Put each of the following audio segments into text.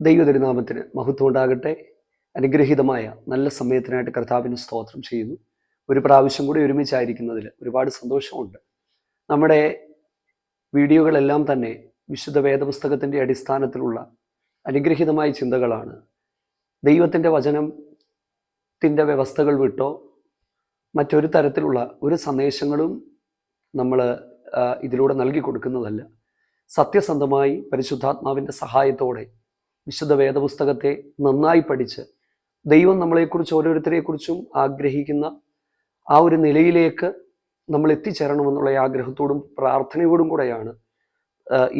ദൈവതിരുനാമത്തിന് മഹത്വം ഉണ്ടാകട്ടെ അനുഗ്രഹീതമായ നല്ല സമയത്തിനായിട്ട് കർത്താവിന് സ്തോത്രം ചെയ്യുന്നു. ഒരു പ്രാവശ്യം കൂടി ഒരുമിച്ചായിരിക്കുന്നതിൽ ഒരുപാട് സന്തോഷമുണ്ട്. നമ്മുടെ വീഡിയോകളെല്ലാം തന്നെ വിശുദ്ധ വേദപുസ്തകത്തിന്റെ അടിസ്ഥാനത്തിലുള്ള അനുഗ്രഹീതമായ ചിന്തകളാണ്. ദൈവത്തിന്റെ വചനത്തിന്റെ വ്യവസ്ഥകൾ വിട്ടോ മറ്റൊരു തരത്തിലുള്ള ഒരു സന്ദേശങ്ങളും നമ്മൾ ഇതിലൂടെ നൽകി കൊടുക്കുന്നതല്ല. സത്യസന്ധമായി പരിശുദ്ധാത്മാവിന്റെ സഹായത്തോടെ വിശുദ്ധ വേദപുസ്തകത്തെ നന്നായി പഠിച്ച് ദൈവം നമ്മളെക്കുറിച്ച് ഓരോരുത്തരെക്കുറിച്ചും ആഗ്രഹിക്കുന്ന ആ ഒരു നിലയിലേക്ക് നമ്മൾ എത്തിച്ചേരണമെന്നുള്ള ആഗ്രഹത്തോടും പ്രാർത്ഥനയോടും കൂടെയാണ്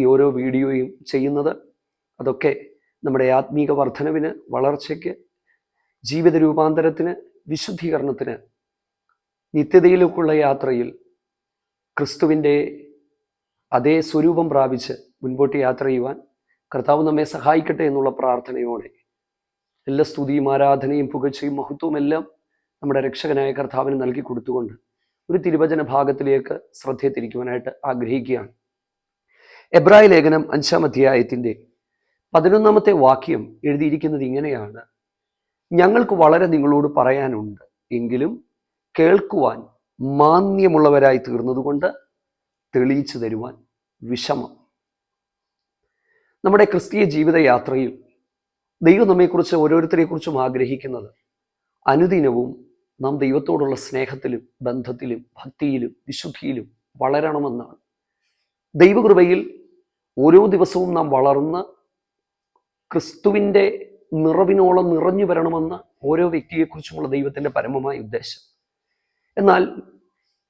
ഈ ഓരോ വീഡിയോയും ചെയ്യുന്നത്. അതൊക്കെ നമ്മുടെ ആത്മീക വർധനവിന് വളർച്ചയ്ക്ക് ജീവിത രൂപാന്തരത്തിന് വിശുദ്ധീകരണത്തിന് നിത്യതയിലേക്കുള്ള യാത്രയിൽ ക്രിസ്തുവിന്റെ അതേ സ്വരൂപം പ്രാപിച്ച് മുൻപോട്ട് യാത്ര ചെയ്യുവാൻ കർത്താവ് നമ്മെ സഹായിക്കട്ടെ എന്നുള്ള പ്രാർത്ഥനയോടെ. എല്ലാ സ്തുതിയും ആരാധനയും പുകഴ്ചയും മഹത്വവും എല്ലാം നമ്മുടെ രക്ഷകനായ കർത്താവിന് നൽകി കൊടുത്തുകൊണ്ട് ഒരു തിരുവചന ഭാഗത്തിലേക്ക് ശ്രദ്ധയെ തിരിക്കുവാനായിട്ട് ആഗ്രഹിക്കുകയാണ്. എബ്രായ ലേഖനം അഞ്ചാം അധ്യായത്തിന്റെ പതിനൊന്നാമത്തെ വാക്യം എഴുതിയിരിക്കുന്നത് ഇങ്ങനെയാണ്. ഞങ്ങൾക്ക് വളരെ നിങ്ങളോട് പറയാനുണ്ട്. എങ്കിലും കേൾക്കുവാൻ മാന്യമുള്ളവരായി തീർന്നതുകൊണ്ട് തെളിയിച്ചു തരുവാൻ വിഷമം. നമ്മുടെ ക്രിസ്തീയ ജീവിതയാത്രയിൽ ദൈവം നമ്മെക്കുറിച്ച് ഓരോരുത്തരെക്കുറിച്ചും ആഗ്രഹിക്കുന്നത് അനുദിനവും നാം ദൈവത്തോടുള്ള സ്നേഹത്തിലും ബന്ധത്തിലും ഭക്തിയിലും വിശുദ്ധിയിലും വളരണമെന്നാണ്. ദൈവകൃപയിൽ ഓരോ ദിവസവും നാം വളർന്ന് ക്രിസ്തുവിന്റെ നിറവിനോളം നിറഞ്ഞു വരണമെന്ന ഓരോ വ്യക്തിയെക്കുറിച്ചുമുള്ള ദൈവത്തിന്റെ പരമമായ ഉദ്ദേശം. എന്നാൽ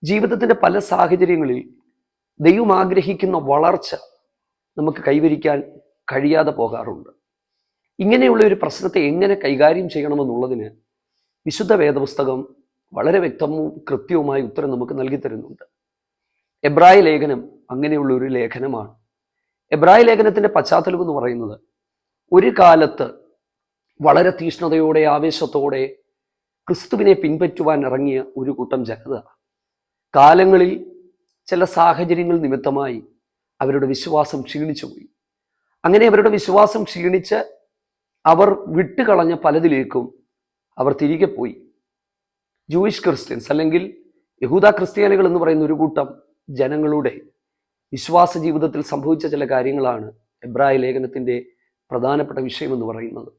ജീവിതത്തിന്റെ പല സാഹചര്യങ്ങളിൽ ദൈവം ആഗ്രഹിക്കുന്ന വളർച്ച നമുക്ക് കൈവരിക്കാൻ കഴിയാതെ പോകാറുണ്ട്. ഇങ്ങനെയുള്ള ഒരു പ്രശ്നത്തെ എങ്ങനെ കൈകാര്യം ചെയ്യണമെന്നുള്ളതിന് വിശുദ്ധ വേദപുസ്തകം വളരെ വ്യക്തവും കൃത്യവുമായ ഉത്തരം നമുക്ക് നൽകി തരുന്നുണ്ട്. എബ്രായ ലേഖനം അങ്ങനെയുള്ള ഒരു ലേഖനമാണ്. എബ്രായ ലേഖനത്തിന്റെ പശ്ചാത്തലം എന്ന് പറയുന്നത് ഒരു കാലത്ത് വളരെ തീഷ്ണതയോടെ ആവേശത്തോടെ ക്രിസ്തുവിനെ പിൻപറ്റുവാൻ ഇറങ്ങിയ ഒരു കൂട്ടം ജനത. കാലങ്ങളിൽ ചില സാഹചര്യങ്ങൾ നിമിത്തമായി അവരുടെ വിശ്വാസം ക്ഷീണിച്ചുപോയി. അങ്ങനെ അവരുടെ വിശ്വാസം ക്ഷീണിച്ച് അവർ വിട്ടുകളഞ്ഞ പലതിലേക്കും അവർ തിരികെ പോയി. ജൂയിഷ് ക്രിസ്ത്യൻസ് അല്ലെങ്കിൽ യഹൂദ ക്രിസ്ത്യാനികൾ എന്ന് പറയുന്ന ഒരു കൂട്ടം ജനങ്ങളുടെ വിശ്വാസ ജീവിതത്തിൽ സംഭവിച്ച ചില കാര്യങ്ങളാണ് എബ്രായ ലേഖനത്തിന്റെ പ്രധാനപ്പെട്ട വിഷയം എന്ന് പറയുന്നത്.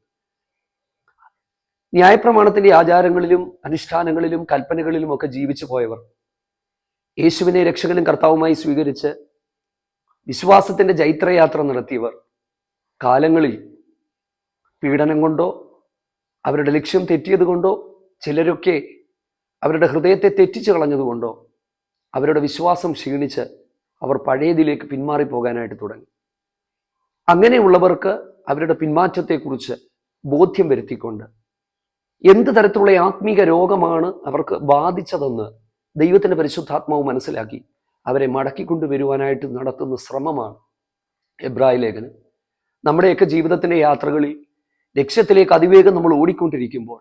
ന്യായപ്രമാണത്തിന്റെ ആചാരങ്ങളിലും അനുഷ്ഠാനങ്ങളിലും കൽപ്പനകളിലും ഒക്കെ ജീവിച്ചു പോയവർ യേശുവിനെ രക്ഷകനും കർത്താവുമായി സ്വീകരിച്ച് വിശ്വാസത്തിന്റെ ജൈത്രയാത്ര നടത്തിയവർ കാലങ്ങളിൽ പീഡനം കൊണ്ടോ അവരുടെ ലക്ഷ്യം തെറ്റിയത് കൊണ്ടോ ചിലരൊക്കെ അവരുടെ ഹൃദയത്തെ തെറ്റിച്ചു കളഞ്ഞതുകൊണ്ടോ അവരുടെ വിശ്വാസം ക്ഷീണിച്ച് അവർ പഴയതിലേക്ക് പിന്മാറിപ്പോകാനായിട്ട് തുടങ്ങി. അങ്ങനെയുള്ളവർക്ക് അവരുടെ പിന്മാറ്റത്തെക്കുറിച്ച് ബോധ്യം വരുത്തിക്കൊണ്ട് എന്ത് തരത്തിലുള്ള ആത്മീക രോഗമാണ് അവർക്ക് ബാധിച്ചതെന്ന് ദൈവത്തിന്റെ പരിശുദ്ധാത്മാവ് മനസ്സിലാക്കി അവരെ മടക്കിക്കൊണ്ടുവരുവാനായിട്ട് നടത്തുന്ന ശ്രമമാണ് എബ്രാഹിം ലേഖനം. നമ്മുടെയൊക്കെ ജീവിതത്തിന്റെ യാത്രകളിൽ ലക്ഷ്യത്തിലേക്ക് അതിവേഗം നമ്മൾ ഓടിക്കൊണ്ടിരിക്കുമ്പോൾ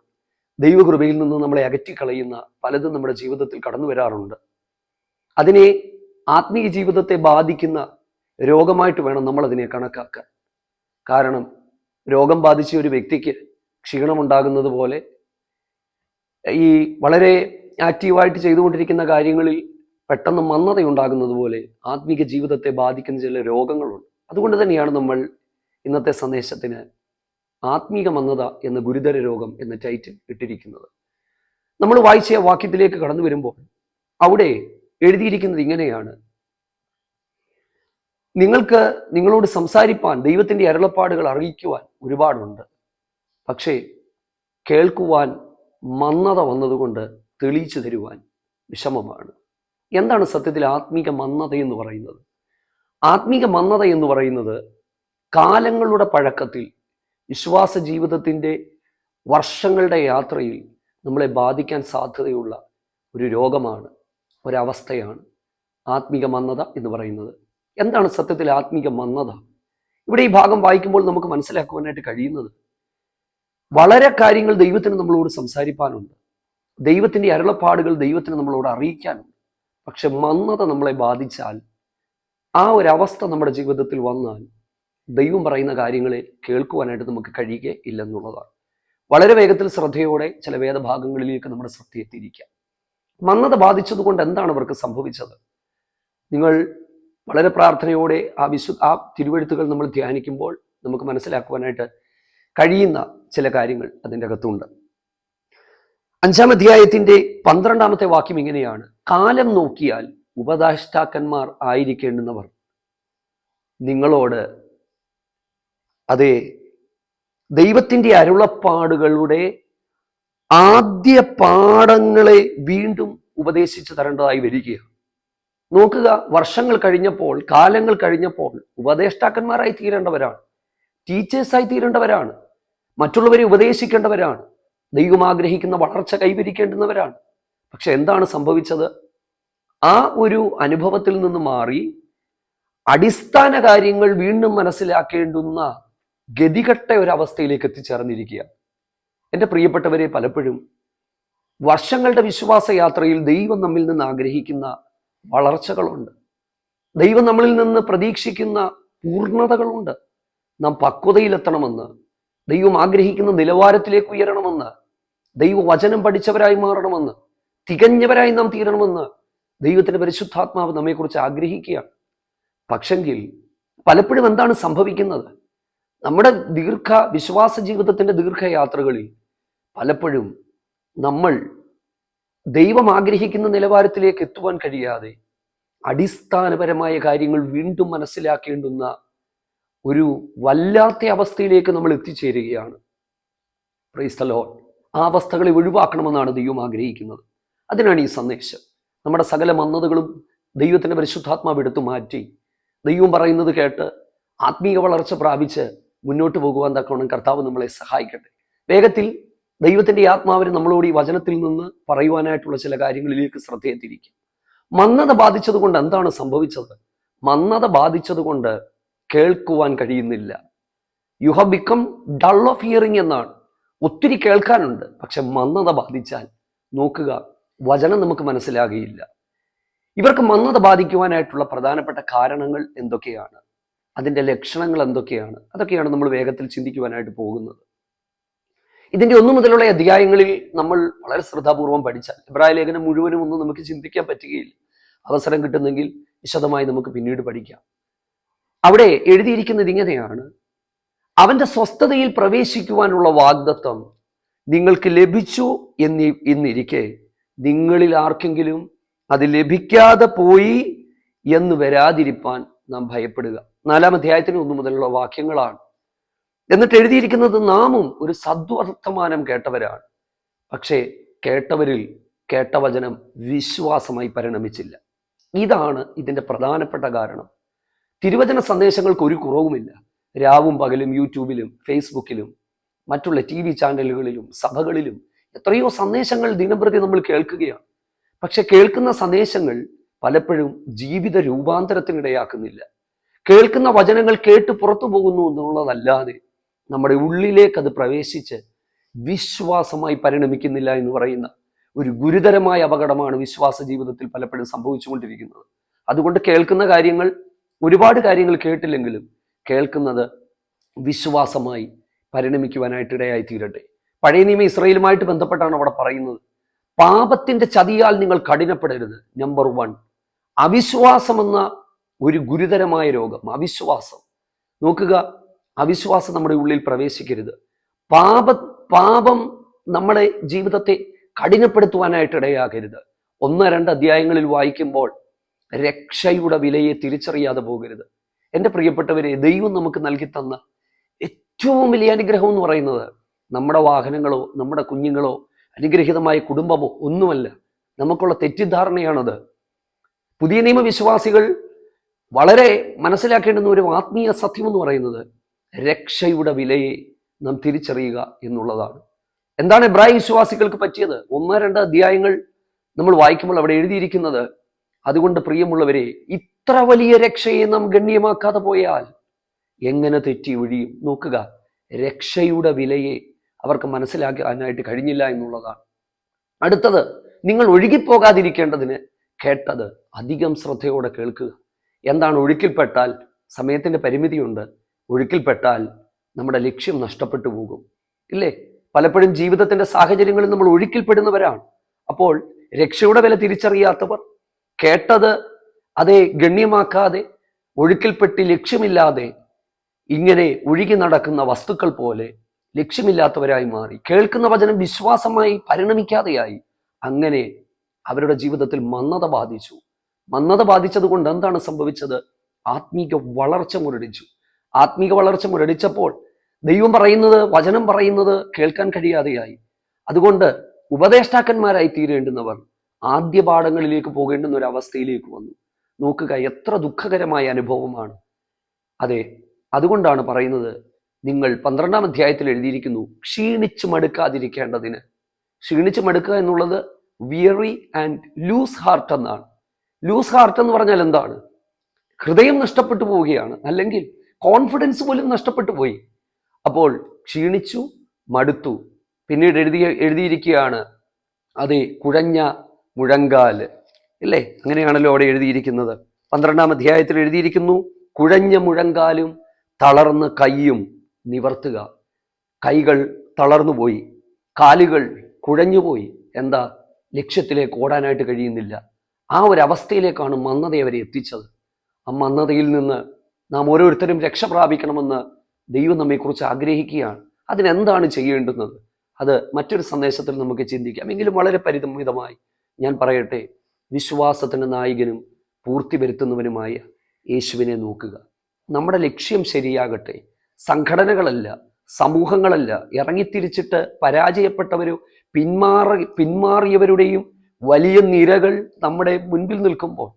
ദൈവകൃപയിൽ നിന്ന് നമ്മളെ അകറ്റിക്കളയുന്ന പലതും നമ്മുടെ ജീവിതത്തിൽ കടന്നു വരാറുണ്ട്. അതിനെ ആത്മീയ ജീവിതത്തെ ബാധിക്കുന്ന രോഗമായിട്ട് വേണം നമ്മൾ അതിനെ കണക്കാക്കാൻ. കാരണം രോഗം ബാധിച്ച ഒരു വ്യക്തിക്ക് ക്ഷീണമുണ്ടാകുന്നത് പോലെ ഈ വളരെ ആക്റ്റീവായിട്ട് ചെയ്തുകൊണ്ടിരിക്കുന്ന കാര്യങ്ങളിൽ പെട്ടെന്ന് മന്ദതയുണ്ടാകുന്നത് പോലെ ആത്മീക ജീവിതത്തെ ബാധിക്കുന്ന ചില രോഗങ്ങളുണ്ട്. അതുകൊണ്ട് തന്നെയാണ് നമ്മൾ ഇന്നത്തെ സന്ദേശത്തിന് ആത്മീക മന്ദത എന്ന ഗുരുതര രോഗം എന്ന ടൈറ്റിൽ ഇട്ടിരിക്കുന്നത്. നമ്മൾ വായിച്ച വാക്യത്തിലേക്ക് കടന്നു വരുമ്പോൾ അവിടെ എഴുതിയിരിക്കുന്നത് ഇങ്ങനെയാണ്. നിങ്ങൾക്ക് നിങ്ങളോട് സംസാരിപ്പാൻ ദൈവത്തിന്റെ അരുളപ്പാടുകൾ അറിയിക്കുവാൻ ഒരുപാടുണ്ട്. പക്ഷേ കേൾക്കുവാൻ മന്ദത വന്നതുകൊണ്ട് തെളിയിച്ചു തരുവാൻ വിഷമമാണ്. എന്താണ് സത്യത്തിൽ ആത്മീക മന്ദത എന്ന് പറയുന്നത്? ആത്മീക മന്ദത എന്ന് പറയുന്നത് കാലങ്ങളുടെ പഴക്കത്തിൽ വിശ്വാസ ജീവിതത്തിന്റെ വർഷങ്ങളുടെ യാത്രയിൽ നമ്മളെ ബാധിക്കാൻ സാധ്യതയുള്ള ഒരു രോഗമാണ് ഒരവസ്ഥയാണ് ആത്മീക മന്ദത എന്ന് പറയുന്നത്. എന്താണ് സത്യത്തിൽ ആത്മീക മന്ദത? ഇവിടെ ഈ ഭാഗം വായിക്കുമ്പോൾ നമുക്ക് മനസ്സിലാക്കുവാനായിട്ട് കഴിയുന്നത് വളരെ കാര്യങ്ങൾ ദൈവത്തിന് നമ്മളോട് സംസാരിപ്പാനുണ്ട്. ദൈവത്തിന്റെ അരുളപ്പാടുകൾ ദൈവത്തിന് നമ്മളോട് അറിയിക്കാനുണ്ട്. പക്ഷെ മന്ദത നമ്മളെ ബാധിച്ചാൽ ആ ഒരു അവസ്ഥ നമ്മുടെ ജീവിതത്തിൽ വന്നാൽ ദൈവം പറയുന്ന കാര്യങ്ങളെ കേൾക്കുവാനായിട്ട് നമുക്ക് കഴിയുക ഇല്ലെന്നുള്ളതാണ്. വളരെ വേഗത്തിൽ ശ്രദ്ധയോടെ ചില വേദഭാഗങ്ങളിലേക്ക് നമ്മുടെ ശ്രദ്ധ എത്തിയിരിക്കാം മന്ദത ബാധിച്ചതുകൊണ്ട് എന്താണ് അവർക്ക് സംഭവിച്ചത്? നിങ്ങൾ വളരെ പ്രാർത്ഥനയോടെ ആ വിശു ആ തിരുവെഴുത്തുകൾ നമ്മൾ ധ്യാനിക്കുമ്പോൾ നമുക്ക് മനസ്സിലാക്കുവാനായിട്ട് കഴിയുന്ന ചില കാര്യങ്ങൾ അതിന്റെ അകത്തുണ്ട്. അഞ്ചാം അധ്യായത്തിന്റെ പന്ത്രണ്ടാമത്തെ വാക്യം ഇങ്ങനെയാണ്. കാലം നോക്കിയാൽ ഉപദേഷ്ടാക്കന്മാർ ആയിരിക്കേണ്ടുന്നവർ നിങ്ങളോട് അതെ ദൈവത്തിന്റെ അരുളപ്പാടുകളുടെ ആദ്യ പാഠങ്ങളെ വീണ്ടും ഉപദേശിച്ചു തരേണ്ടതായി വരികയാണ്. നോക്കുക വർഷങ്ങൾ കഴിഞ്ഞപ്പോൾ കാലങ്ങൾ കഴിഞ്ഞപ്പോൾ ഉപദേഷ്ടാക്കന്മാരായി തീരേണ്ടവരാണ് ടീച്ചേഴ്സായി തീരേണ്ടവരാണ് മറ്റുള്ളവരെ ഉപദേശിക്കേണ്ടവരാണ് ദൈവം ആഗ്രഹിക്കുന്ന വളർച്ച കൈവരിക്കേണ്ടുന്നവരാണ്. പക്ഷെ എന്താണ് സംഭവിച്ചത്? ആ ഒരു അനുഭവത്തിൽ നിന്ന് മാറി അടിസ്ഥാന കാര്യങ്ങൾ വീണ്ടും മനസ്സിലാക്കേണ്ടുന്ന ഗതികെട്ട ഒരു അവസ്ഥയിലേക്ക് എത്തിച്ചേർന്നിരിക്കുക. എന്റെ പ്രിയപ്പെട്ടവരെ പലപ്പോഴും വർഷങ്ങളുടെ വിശ്വാസ യാത്രയിൽ ദൈവം നമ്മിൽ നിന്ന് ആഗ്രഹിക്കുന്ന വളർച്ചകളുണ്ട്. ദൈവം നമ്മളിൽ നിന്ന് പ്രതീക്ഷിക്കുന്ന പൂർണതകളുണ്ട്. നാം പക്വതയിലെത്തണമെന്ന് ദൈവം ആഗ്രഹിക്കുന്ന നിലവാരത്തിലേക്ക് ഉയരണമെന്ന് ദൈവവചനം പഠിച്ചവരായി മാറണമെന്ന് തികഞ്ഞവരായി നാം തീരണമെന്ന് ദൈവത്തിന്റെ പരിശുദ്ധാത്മാവ് നമ്മെക്കുറിച്ച് ആഗ്രഹിക്കുകയാണ്. പക്ഷെങ്കിൽ പലപ്പോഴും എന്താണ് സംഭവിക്കുന്നത്? നമ്മുടെ ദീർഘ വിശ്വാസ ജീവിതത്തിന്റെ ദീർഘയാത്രകളിൽ പലപ്പോഴും നമ്മൾ ദൈവം ആഗ്രഹിക്കുന്ന നിലവാരത്തിലേക്ക് എത്തുവാൻ കഴിയാതെ അടിസ്ഥാനപരമായ കാര്യങ്ങൾ വീണ്ടും മനസ്സിലാക്കേണ്ടുന്ന ഒരു വല്ലാത്ത അവസ്ഥയിലേക്ക് നമ്മൾ എത്തിച്ചേരുകയാണ്. പ്രൈസ്തലോ ആ അവസ്ഥകളെ ഒഴിവാക്കണമെന്നാണ് ദൈവം ആഗ്രഹിക്കുന്നത്. അതിനാണ് ഈ സന്ദേശം. നമ്മുടെ സകല മന്നതകളും ദൈവത്തിന്റെ പരിശുദ്ധാത്മാവ് എടുത്തു മാറ്റി ദൈവം പറയുന്നത് കേട്ട് ആത്മീയ വളർച്ച പ്രാപിച്ച് മുന്നോട്ട് പോകുവാൻ തക്കവണ്ണം കർത്താവ് നമ്മളെ സഹായിക്കട്ടെ. വേഗത്തിൽ ദൈവത്തിന്റെ ആത്മാവിന് നമ്മളോട് ഈ വചനത്തിൽ നിന്ന് പറയുവാനായിട്ടുള്ള ചില കാര്യങ്ങളിലേക്ക് ശ്രദ്ധയെത്തിരിക്കും മന്നത ബാധിച്ചത് കൊണ്ട് എന്താണ് സംഭവിച്ചത്? മന്നത ബാധിച്ചത് കൊണ്ട് കേൾക്കുവാൻ കഴിയുന്നില്ല. You have become dull of hearing എന്നാണ്. ഒത്തിരി കേൾക്കാനുണ്ട് പക്ഷെ മന്നത ബാധിച്ചാൽ നോക്കുക വചനം നമുക്ക് മനസ്സിലാകുകയില്ല. ഇവർക്ക് മന്ദത ബാധിക്കുവാനായിട്ടുള്ള പ്രധാനപ്പെട്ട കാരണങ്ങൾ എന്തൊക്കെയാണ്? അതിന്റെ ലക്ഷണങ്ങൾ എന്തൊക്കെയാണ്? അതൊക്കെയാണ് നമ്മൾ വേഗത്തിൽ ചിന്തിക്കുവാനായിട്ട് പോകുന്നത്. ഇതിന്റെ ഒന്നു മുതലുള്ള അധ്യായങ്ങളിൽ നമ്മൾ വളരെ ശ്രദ്ധാപൂർവം പഠിച്ചാൽ ഇബ്രാഹിം ലേഖനം മുഴുവനും ഒന്നും നമുക്ക് ചിന്തിക്കാൻ പറ്റുകയില്ല. അവസരം കിട്ടുന്നെങ്കിൽ വിശദമായി നമുക്ക് പിന്നീട് പഠിക്കാം. അവിടെ എഴുതിയിരിക്കുന്നത് ഇങ്ങനെയാണ് അവന്റെ സ്വസ്ഥതയിൽ പ്രവേശിക്കുവാനുള്ള വാഗ്ദത്വം നിങ്ങൾക്ക് ലഭിച്ചു എന്നി എന്നിരിക്കെ നിങ്ങളിൽ ആർക്കെങ്കിലും അത് ലഭിക്കാതെ പോയി എന്ന് വരാതിരിപ്പാൻ നാം ഭയപ്പെടുക. നാലാം അധ്യായത്തിന് ഒന്നു മുതലുള്ള വാക്യങ്ങളാണ്. എന്നിട്ട് എഴുതിയിരിക്കുന്നത് നാമും ഒരു സദ്വർത്തമാനം കേട്ടവരാണ്. പക്ഷേ കേട്ടവരിൽ കേട്ടവചനം വിശ്വാസമായി പരിണമിച്ചില്ല. ഇതാണ് ഇതിന്റെ പ്രധാനപ്പെട്ട കാരണം. തിരുവചന സന്ദേശങ്ങൾക്ക് ഒരു കുറവുമില്ല. രാവും പകലും യൂട്യൂബിലും ഫേസ്ബുക്കിലും മറ്റുള്ള ടി വി ചാനലുകളിലും സഭകളിലും എത്രയോ സന്ദേശങ്ങൾ ദിനംപ്രതി നമ്മൾ കേൾക്കുകയാണ്. പക്ഷെ കേൾക്കുന്ന സന്ദേശങ്ങൾ പലപ്പോഴും ജീവിത രൂപാന്തരത്തിനിടയാക്കുന്നില്ല. കേൾക്കുന്ന വചനങ്ങൾ കേട്ട് പുറത്തു പോകുന്നു എന്നുള്ളതല്ലാതെ നമ്മുടെ ഉള്ളിലേക്ക് അത് പ്രവേശിച്ച് വിശ്വാസമായി പരിണമിക്കുന്നില്ല എന്ന് പറയുന്ന ഒരു ഗുരുതരമായ അപകടമാണ് വിശ്വാസ ജീവിതത്തിൽ പലപ്പോഴും സംഭവിച്ചുകൊണ്ടിരിക്കുന്നത്. അതുകൊണ്ട് കേൾക്കുന്ന കാര്യങ്ങൾ ഒരുപാട് കാര്യങ്ങൾ കേട്ടില്ലെങ്കിലും കേൾക്കുന്നത് വിശ്വാസമായി പരിണമിക്കുവാനായിട്ട് ഇടയായി തീരട്ടെ പഴയ നിയമ ഇസ്രയേലുമായിട്ട് ബന്ധപ്പെട്ടാണ് അവിടെ പറയുന്നത്. പാപത്തിന്റെ ചതിയാൽ നിങ്ങൾ കഠിനപ്പെടരുത്. നമ്പർ വൺ അവിശ്വാസം എന്ന ഒരു ഗുരുതരമായ രോഗം അവിശ്വാസം. നോക്കുക അവിശ്വാസം നമ്മുടെ ഉള്ളിൽ പ്രവേശിക്കരുത്. പാപ പാപം നമ്മുടെ ജീവിതത്തെ കഠിനപ്പെടുത്തുവാനായിട്ട് ഇടയാകരുത് ഒന്ന് രണ്ട് അധ്യായങ്ങളിൽ വായിക്കുമ്പോൾ രക്ഷയുടെ വിലയെ തിരിച്ചറിയാതെ പോകരുത്. എന്റെ പ്രിയപ്പെട്ടവരെ ദൈവം നമുക്ക് നൽകി തന്ന ഏറ്റവും വലിയ അനുഗ്രഹം എന്ന് പറയുന്നത് നമ്മുടെ വാഹനങ്ങളോ നമ്മുടെ കുഞ്ഞുങ്ങളോ അനുഗ്രഹീതമായ കുടുംബമോ ഒന്നുമല്ല. നമുക്കുള്ള തെറ്റിദ്ധാരണയാണത്. പുതിയ നിയമവിശ്വാസികൾ വളരെ മനസ്സിലാക്കേണ്ടുന്ന ഒരു ആത്മീയ സത്യം എന്ന് പറയുന്നത് രക്ഷയുടെ വിലയെ നാം തിരിച്ചറിയുക എന്നുള്ളതാണ്. എന്താണ് എബ്രാഹിം വിശ്വാസികൾക്ക് പറ്റിയത്? ഒന്ന് രണ്ട് അധ്യായങ്ങൾ നമ്മൾ വായിക്കുമ്പോൾ അവിടെ എഴുതിയിരിക്കുന്നത് അതുകൊണ്ട് പ്രിയമുള്ളവരെ ഇത്ര വലിയ രക്ഷയെ നാം ഗണ്യമാക്കാതെ പോയാൽ എങ്ങനെ തെറ്റി ഒഴിയും നോക്കുക. രക്ഷയുടെ വിലയെ അവർക്ക് മനസ്സിലാക്കാനായിട്ട് കഴിഞ്ഞില്ല എന്നുള്ളതാണ്. അടുത്തത് നിങ്ങൾ ഒഴുകിപ്പോകാതിരിക്കേണ്ടതിന് കേട്ടത് അധികം ശ്രദ്ധയോടെ കേൾക്കുക. എന്താണ് ഒഴുക്കിൽപ്പെട്ടാൽ സമയത്തിന്റെ പരിമിതിയുണ്ട്. ഒഴുക്കിൽപ്പെട്ടാൽ നമ്മുടെ ലക്ഷ്യം നഷ്ടപ്പെട്ടു പോകും. ഇല്ലേ? പലപ്പോഴും ജീവിതത്തിന്റെ സാഹചര്യങ്ങളിൽ നമ്മൾ ഒഴുക്കിൽപ്പെടുന്നവരാണ്. അപ്പോൾ രക്ഷയുടെ വില തിരിച്ചറിയാത്തവർ കേട്ടത് അതേ ഗണ്യമാക്കാതെ ഒഴുക്കിൽപ്പെട്ട് ലക്ഷ്യമില്ലാതെ ഇങ്ങനെ ഒഴുകി നടക്കുന്ന വസ്തുക്കൾ പോലെ ലക്ഷ്യമില്ലാത്തവരായി മാറി. കേൾക്കുന്ന വചനം വിശ്വാസമായി പരിണമിക്കാതെയായി അങ്ങനെ അവരുടെ ജീവിതത്തിൽ മന്നത ബാധിച്ചു. മന്ദത ബാധിച്ചത് കൊണ്ട് എന്താണ് സംഭവിച്ചത്? ആത്മീക വളർച്ച മുരടിച്ചു. ആത്മീക വളർച്ച മുരടിച്ചപ്പോൾ ദൈവം പറയുന്നത് വചനം പറയുന്നത് കേൾക്കാൻ കഴിയാതെയായി. അതുകൊണ്ട് ഉപദേഷ്ടാക്കന്മാരായി തീരേണ്ടുന്നവർ ആദ്യ പാഠങ്ങളിലേക്ക് പോകേണ്ടുന്ന ഒരു അവസ്ഥയിലേക്ക് വന്നു. നോക്കുക എത്ര ദുഃഖകരമായ അനുഭവമാണ്. അതെ അതുകൊണ്ടാണ് പറയുന്നത് നിങ്ങൾ പന്ത്രണ്ടാം അധ്യായത്തിൽ എഴുതിയിരിക്കുന്നു ക്ഷീണിച്ചു മടുക്കാതിരിക്കേണ്ടതിന്. ക്ഷീണിച്ചു മടുക്കുക എന്നുള്ളത് വിയറി ആൻഡ് ലൂസ് ഹാർട്ട് എന്നാണ്. ലൂസ് ഹാർട്ട് എന്ന് പറഞ്ഞാൽ എന്താണ്? ഹൃദയം നഷ്ടപ്പെട്ടു പോവുകയാണ്. അല്ലെങ്കിൽ കോൺഫിഡൻസ് പോലും നഷ്ടപ്പെട്ടു പോയി. അപ്പോൾ ക്ഷീണിച്ചു മടുത്തു. പിന്നീട് എഴുതിയ എഴുതിയിരിക്കുകയാണ് അതെ കുഴഞ്ഞ മുഴങ്കാൽ. ഇല്ലേ? അങ്ങനെയാണല്ലോ അവിടെ എഴുതിയിരിക്കുന്നത്. പന്ത്രണ്ടാം അധ്യായത്തിൽ എഴുതിയിരിക്കുന്നു കുഴഞ്ഞ മുഴങ്കാലും തളർന്ന് കൈയും നിവർത്തുക. കൈകൾ തളർന്നു പോയി. കാലുകൾ കുഴഞ്ഞുപോയി. എന്താ? ലക്ഷ്യത്തിലേക്ക് ഓടാനായിട്ട് കഴിയുന്നില്ല. ആ ഒരു അവസ്ഥയിലേക്കാണ് മന്ദത അവരെ എത്തിച്ചത്. ആ മന്ദതയിൽ നിന്ന് നാം ഓരോരുത്തരും രക്ഷ പ്രാപിക്കണമെന്ന് ദൈവം നമ്മെക്കുറിച്ച് ആഗ്രഹിക്കുകയാണ്. അതിനെന്താണ് ചെയ്യേണ്ടുന്നത്? അത് മറ്റൊരു സന്ദേശത്തിൽ നമുക്ക് ചിന്തിക്കാം. എങ്കിലും വളരെ പരിതമിതമായി ഞാൻ പറയട്ടെ വിശ്വാസത്തിന്റെ നായകനും പൂർത്തി വരുത്തുന്നവനുമായ യേശുവിനെ നോക്കുക. നമ്മുടെ ലക്ഷ്യം ശരിയാകട്ടെ. സംഘടനകളല്ല സമൂഹങ്ങളല്ല ഇറങ്ങിത്തിരിച്ചിട്ട് പരാജയപ്പെട്ടവരും പിന്മാറി പിന്മാറിയവരുടെയും വലിയ നിരകൾ നമ്മുടെ മുൻപിൽ നിൽക്കുമ്പോൾ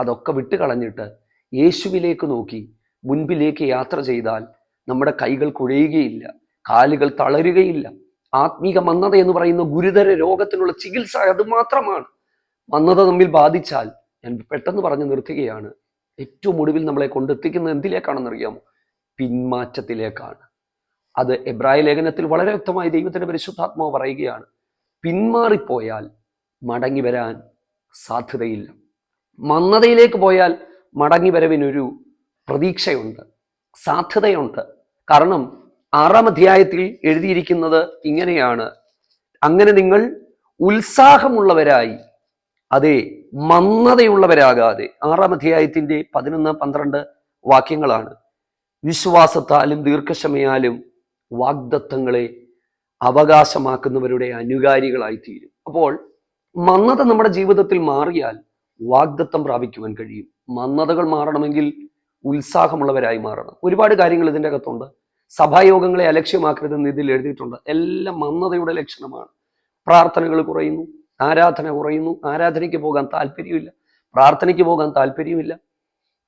അതൊക്കെ വിട്ട് കളഞ്ഞിട്ട് യേശുവിലേക്ക് നോക്കി മുൻപിലേക്ക് യാത്ര ചെയ്താൽ നമ്മുടെ കൈകൾ കുഴയുകയില്ല കാലുകൾ തളരുകയില്ല. ആത്മീക മന്ദത എന്ന് പറയുന്ന ഗുരുതര രോഗത്തിനുള്ള ചികിത്സ അത് മാത്രമാണ്. മന്ദത നമ്മിൽ ബാധിച്ചാൽ ഞാൻ പെട്ടെന്ന് പറഞ്ഞു നിർത്തുകയാണ്. ഏറ്റവും ഒടുവിൽ നമ്മളെ കൊണ്ടെത്തിക്കുന്നത് എന്തിലേക്കാണെന്ന് അറിയാമോ പിന്മാറ്റത്തിലേക്കാണ്. അത് എബ്രായ ലേഖനത്തിൽ വളരെ വ്യക്തമായി ദൈവത്തിന്റെ പരിശുദ്ധാത്മാവ് പറയുകയാണ് പിന്മാറിപ്പോയാൽ മടങ്ങി വരാൻ സാധ്യതയില്ല. മന്ദതയിലേക്ക് പോയാൽ മടങ്ങി വരവിനൊരു പ്രതീക്ഷയുണ്ട് സാധ്യതയുണ്ട്. കാരണം ആറാം അധ്യായത്തിൽ എഴുതിയിരിക്കുന്നത് ഇങ്ങനെയാണ്. അങ്ങനെ നിങ്ങൾ ഉത്സാഹമുള്ളവരായി അതെ മന്ദതയുള്ളവരാകാതെ ആറാം അധ്യായത്തിന്റെ പതിനൊന്ന് പന്ത്രണ്ട് വാക്യങ്ങളാണ്. വിശ്വാസത്താലും ദീർഘക്ഷമയാലും വാഗ്ദത്തങ്ങളെ അവകാശമാക്കുന്നവരുടെ അനുകാരികളായിത്തീരും. അപ്പോൾ മന്ദത നമ്മുടെ ജീവിതത്തിൽ മാറിയാൽ വാഗ്ദത്തം പ്രാപിക്കുവാൻ കഴിയും. മന്നതകൾ മാറണമെങ്കിൽ ഉത്സാഹമുള്ളവരായി മാറണം. ഒരുപാട് കാര്യങ്ങൾ ഇതിന്റെ അകത്തുണ്ട്. സഭായോഗങ്ങളെ അലക്ഷ്യമാക്കരുതെന്ന് ഇതിൽ എഴുതിയിട്ടുണ്ട്. എല്ലാം മന്നതയുടെ ലക്ഷണമാണ്. പ്രാർത്ഥനകൾ കുറയുന്നു. ആരാധന കുറയുന്നു. ആരാധനയ്ക്ക് പോകാൻ താല്പര്യമില്ല. പ്രാർത്ഥനയ്ക്ക് പോകാൻ താല്പര്യമില്ല.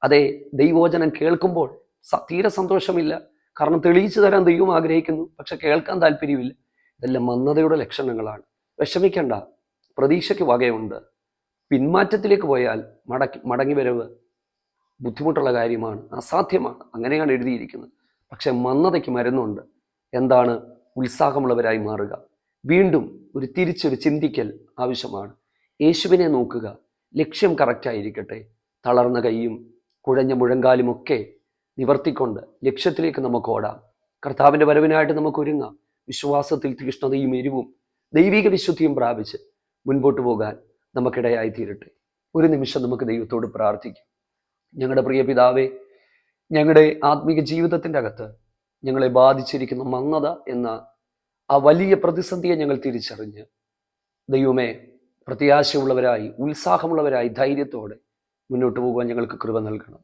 അതെ ദൈവോചനം കേൾക്കുമ്പോൾ തീരെ സന്തോഷമില്ല. കാരണം തെളിയിച്ചു തരാൻ ദൈവം ആഗ്രഹിക്കുന്നു. പക്ഷെ കേൾക്കാൻ താല്പര്യമില്ല. ഇതെല്ലാം മന്നതയുടെ ലക്ഷണങ്ങളാണ്. വിഷമിക്കണ്ട. പ്രതീക്ഷയ്ക്ക് വകയുണ്ട്. പിന്മാറ്റത്തിലേക്ക് പോയാൽ മടക്കി മടങ്ങി വരവ് ബുദ്ധിമുട്ടുള്ള കാര്യമാണ് അസാധ്യമാണ്. അങ്ങനെയാണ് എഴുതിയിരിക്കുന്നത്. പക്ഷെ മന്ദതയ്ക്ക് മരുന്നുണ്ട്. എന്താണ്? ഉത്സാഹമുള്ളവരായി മാറുക. വീണ്ടും ഒരു തിരിച്ചൊരു ചിന്തിക്കൽ ആവശ്യമാണ്. യേശുവിനെ നോക്കുക. ലക്ഷ്യം കറക്റ്റായിരിക്കട്ടെ. തളർന്ന കൈയും കുഴഞ്ഞ മുഴങ്കാലുമൊക്കെ നിവർത്തിക്കൊണ്ട് ലക്ഷ്യത്തിലേക്ക് നമുക്ക് ഓടാം. കർത്താവിന്റെ വരവിനായിട്ട് നമുക്ക് ഒരുങ്ങാം. വിശ്വാസത്തിൽ തീഷ്ണതയും എരിവും ദൈവിക വിശുദ്ധിയും പ്രാപിച്ച് മുൻപോട്ട് പോകാൻ നമുക്കിടയായി തീരട്ടെ. ഒരു നിമിഷം നമുക്ക് ദൈവത്തോട് പ്രാർത്ഥിക്കാം. ഞങ്ങളുടെ പ്രിയ പിതാവേ ഞങ്ങളുടെ ആത്മീക ജീവിതത്തിന്റെ അകത്ത് ഞങ്ങളെ ബാധിച്ചിരിക്കുന്ന മന്നത എന്ന ആ വലിയ പ്രതിസന്ധിയെ ഞങ്ങൾ തിരിച്ചറിഞ്ഞ് ദൈവമേ പ്രത്യാശയുള്ളവരായി ഉത്സാഹമുള്ളവരായി ധൈര്യത്തോടെ മുന്നോട്ട് പോകുവാൻ ഞങ്ങൾക്ക് കൃപ നൽകണം.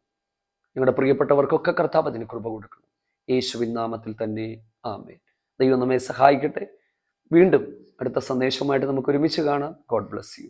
ഞങ്ങളുടെ പ്രിയപ്പെട്ടവർക്കൊക്കെ കർത്താവ് അതിന് കൃപ കൊടുക്കണം. യേശുവിൻ നാമത്തിൽ തന്നെ ആമേൻ. ദൈവം നമ്മെ സഹായിക്കട്ടെ. വീണ്ടും അടുത്ത സന്ദേശവുമായിട്ട് നമുക്ക് ഒരുമിച്ച് കാണാം. God bless you